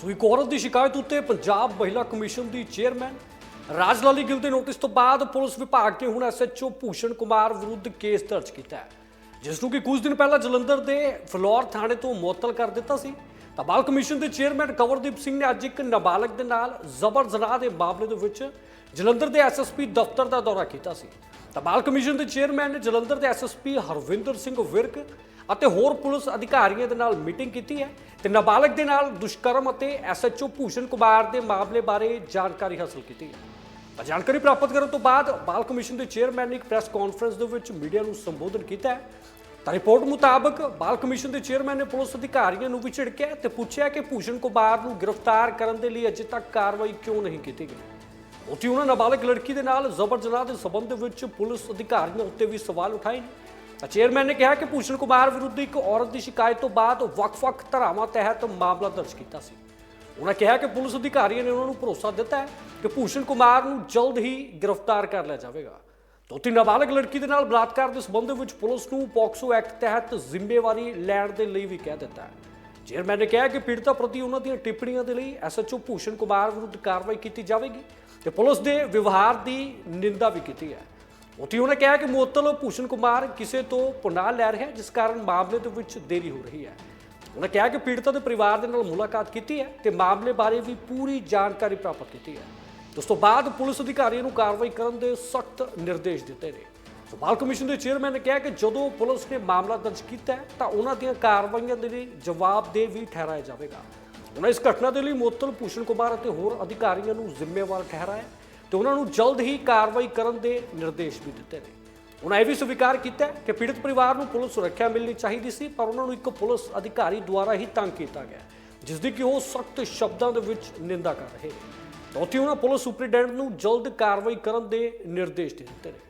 ਸੋ ਇੱਕ ਔਰਤ ਦੀ ਸ਼ਿਕਾਇਤ ਉੱਤੇ ਪੰਜਾਬ ਮਹਿਲਾ ਕਮਿਸ਼ਨ ਦੀ ਚੇਅਰਮੈਨ ਰਾਜ ਲਾਲੀ ਗਿੱਲ ਦੇ ਨੋਟਿਸ ਤੋਂ ਬਾਅਦ ਪੁਲਿਸ ਵਿਭਾਗ ਨੇ ਹੁਣ ਐਸਐਚਓ ਭੂਸ਼ਣ ਕੁਮਾਰ ਵਿਰੁੱਧ ਕੇਸ ਦਰਜ ਕੀਤਾ ਹੈ। ਜਿਸ ਨੂੰ ਕਿ ਕੁਝ ਦਿਨ ਪਹਿਲਾਂ ਜਲੰਧਰ ਦੇ ਫਲੋਰ ਥਾਣੇ ਤੋਂ ਮੁਅੱਤਲ ਕਰ ਦਿੱਤਾ ਸੀ। ਤਾਂ ਬਾਲ ਕਮਿਸ਼ਨ ਦੇ ਚੇਅਰਮੈਨ ਕਵਰਦੀਪ ਸਿੰਘ ਨੇ ਅੱਜ ਇੱਕ ਨਾਬਾਲਗ ਦੇ ਨਾਲ ਜ਼ਬਰ ਜ਼ਨਾਹ ਦੇ ਮਾਮਲੇ ਦੇ ਵਿੱਚ ਜਲੰਧਰ ਦੇ ਐਸਐਸਪੀ ਦਫ਼ਤਰ ਦਾ ਦੌਰਾ ਕੀਤਾ ਸੀ। ਤਾਂ ਬਾਲ ਕਮਿਸ਼ਨ ਦੇ ਚੇਅਰਮੈਨ ਨੇ ਜਲੰਧਰ ਦੇ ਐਸਐਸਪੀ ਹਰਵਿੰਦਰ ਸਿੰਘ ਵਿਰਕ ਅਤੇ ਹੋਰ ਪੁਲਿਸ ਅਧਿਕਾਰੀਆਂ ਦੇ ਨਾਲ ਮੀਟਿੰਗ ਕੀਤੀ ਹੈ ਤੇ ਨਾਬਾਲਗ ਦੇ ਨਾਲ ਦੁਸ਼ਕਰਮ ਅਤੇ ਐਸਐਚਓ ਭੂਸ਼ਣ ਕੁਮਾਰ ਦੇ ਮਾਮਲੇ ਬਾਰੇ ਜਾਣਕਾਰੀ ਹਾਸਲ ਕੀਤੀ ਹੈ। ਤਾਂ ਜਾਣਕਾਰੀ ਪ੍ਰਾਪਤ ਕਰਨ ਤੋਂ ਬਾਅਦ ਬਾਲ ਕਮਿਸ਼ਨ ਦੇ ਚੇਅਰਮੈਨ ਨੇ ਇੱਕ ਪ੍ਰੈਸ ਕਾਨਫਰੰਸ ਦੇ ਵਿੱਚ ਮੀਡੀਆ ਨੂੰ ਸੰਬੋਧਨ ਕੀਤਾ ਹੈ। ਤਾਂ ਰਿਪੋਰਟ ਮੁਤਾਬਕ ਬਾਲ ਕਮਿਸ਼ਨ ਦੇ ਚੇਅਰਮੈਨ ਨੇ ਪੁਲਿਸ ਅਧਿਕਾਰੀਆਂ ਨੂੰ ਵੀ ਝਿੜਕਿਆ ਤੇ ਪੁੱਛਿਆ ਕਿ ਭੂਸ਼ਣ ਕੁਮਾਰ ਨੂੰ ਗ੍ਰਿਫਤਾਰ ਕਰਨ ਦੇ ਲਈ ਅਜੇ ਤੱਕ ਕਾਰਵਾਈ ਕਿਉਂ ਨਹੀਂ ਕੀਤੀ ਗਈ। ਉੱਥੇ ਉਹਨਾਂ ਨਾਬਾਲਗ ਲੜਕੀ ਦੇ ਨਾਲ ਜ਼ਬਰ ਜਨਾਹ ਦੇ ਸਬੰਧ ਵਿੱਚ ਪੁਲਿਸ ਅਧਿਕਾਰੀਆਂ ਉੱਤੇ ਵੀ ਸਵਾਲ ਉਠਾਏ ਨੇ। ਤਾਂ ਚੇਅਰਮੈਨ ਨੇ ਕਿਹਾ ਕਿ ਭੂਸ਼ਣ ਕੁਮਾਰ ਵਿਰੁੱਧ ਇੱਕ ਔਰਤ ਦੀ ਸ਼ਿਕਾਇਤ ਤੋਂ ਬਾਅਦ ਵੱਖ-ਵੱਖ ਧਾਰਾਵਾਂ ਤਹਿਤ ਮਾਮਲਾ ਦਰਜ ਕੀਤਾ ਸੀ। ਉਹਨਾਂ ਕਿਹਾ ਕਿ ਪੁਲਿਸ ਅਧਿਕਾਰੀਆਂ ਨੇ ਉਹਨਾਂ ਨੂੰ ਭਰੋਸਾ ਦਿੱਤਾ ਹੈ ਕਿ ਭੂਸ਼ਣ ਕੁਮਾਰ ਨੂੰ ਜਲਦ ਹੀ ਗ੍ਰਿਫਤਾਰ ਕਰ ਲਿਆ ਜਾਵੇਗਾ। ਦੋਤੀ ਨਾਬਾਲਗ ਲੜਕੀ ਦੇ ਨਾਲ ਬਲਾਤਕਾਰ ਦੇ ਸਬੰਧ ਵਿੱਚ ਪੁਲਿਸ ਨੂੰ ਪੋਕਸੋ ਐਕਟ ਤਹਿਤ ਜ਼ਿੰਮੇਵਾਰੀ ਲੈਣ ਦੇ ਲਈ ਵੀ ਕਹਿ ਦਿੱਤਾ ਹੈ। ਚੇਅਰਮੈਨ ਨੇ ਕਿਹਾ ਕਿ ਪੀੜਤਾ ਪ੍ਰਤੀ ਉਹਨਾਂ ਦੀਆਂ ਟਿੱਪਣੀਆਂ ਦੇ ਲਈ ਐਸਐਚਓ ਭੂਸ਼ਣ ਕੁਮਾਰ ਵਿਰੁੱਧ ਕਾਰਵਾਈ ਕੀਤੀ ਜਾਵੇਗੀ ਤੇ ਪੁਲਿਸ ਦੇ ਵਿਵਹਾਰ ਦੀ ਨਿੰਦਾ ਵੀ ਕੀਤੀ ਹੈ। ਉੱਥੇ ਉਹਨੇ ਕਿਹਾ ਕਿ ਮੁਅੱਤਲ ਭੂਸ਼ਣ ਕੁਮਾਰ ਕਿਸੇ ਤੋਂ ਪਨਾਹ ਲੈ ਰਿਹਾ ਜਿਸ ਕਾਰਨ ਮਾਮਲੇ ਦੇ ਵਿੱਚ ਦੇਰੀ ਹੋ ਰਹੀ ਹੈ। ਉਹਨੇ ਕਿਹਾ ਕਿ ਪੀੜਤਾ ਦੇ ਪਰਿਵਾਰ ਦੇ ਨਾਲ ਮੁਲਾਕਾਤ ਕੀਤੀ ਹੈ ਤੇ ਮਾਮਲੇ ਬਾਰੇ ਵੀ ਪੂਰੀ ਜਾਣਕਾਰੀ ਪ੍ਰਾਪਤ ਕੀਤੀ ਹੈ। ਉਸ ਤੋਂ ਬਾਅਦ ਪੁਲਿਸ ਅਧਿਕਾਰੀਆਂ ਨੂੰ ਕਾਰਵਾਈ ਕਰਨ ਦੇ ਸਖਤ ਨਿਰਦੇਸ਼ ਦਿੱਤੇ ਨੇ। ਸੋ ਬਾਲ ਕਮਿਸ਼ਨ ਦੇ ਚੇਅਰਮੈਨ ਨੇ ਕਿਹਾ ਕਿ ਜਦੋਂ ਪੁਲਿਸ ਨੇ ਮਾਮਲਾ ਦਰਜ ਕੀਤਾ ਤਾਂ ਉਹਨਾਂ ਦੀਆਂ ਕਾਰਵਾਈਆਂ ਦੇ ਲਈ ਜਵਾਬਦੇਹ ਵੀ ਠਹਿਰਾਇਆ ਜਾਵੇਗਾ। ਉਹਨਾਂ ਇਸ ਘਟਨਾ ਦੇ ਲਈ ਮੁਅੱਤਲ ਭੂਸ਼ਣ ਕੁਮਾਰ ਅਤੇ ਹੋਰ ਅਧਿਕਾਰੀਆਂ ਨੂੰ ਜ਼ਿੰਮੇਵਾਰ ਠਹਿਰਾਇਆ ਤੇ ਉਹਨਾਂ ਨੂੰ ਜਲਦ ਹੀ ਕਾਰਵਾਈ ਕਰਨ ਦੇ ਨਿਰਦੇਸ਼ ਵੀ ਦਿੱਤੇ ਨੇ। ਉਹਨਾਂ ਇਹ ਵੀ ਸਵੀਕਾਰ ਕੀਤਾ ਕਿ ਪੀੜਤ ਪਰਿਵਾਰ ਨੂੰ ਪੁਲਿਸ ਸੁਰੱਖਿਆ ਮਿਲਣੀ ਚਾਹੀਦੀ ਸੀ, ਪਰ ਉਹਨਾਂ ਨੂੰ ਇੱਕ ਪੁਲਿਸ ਅਧਿਕਾਰੀ ਦੁਆਰਾ ਹੀ ਤੰਗ ਕੀਤਾ ਗਿਆ ਜਿਸ ਦੀ ਕਿ ਉਹ ਸਖਤ ਸ਼ਬਦਾਂ ਦੇ ਵਿੱਚ ਨਿੰਦਾ ਕਰ ਰਹੇ ਨੇ। ਤਾਂ ਉੱਥੇ ਉਹਨਾਂ ਪੁਲਿਸ ਸੁਪਰੀਡੈਂਟ ਨੂੰ ਜਲਦ ਕਾਰਵਾਈ ਕਰਨ ਦੇ ਨਿਰਦੇਸ਼ ਦੇ ਦਿੱਤੇ ਨੇ।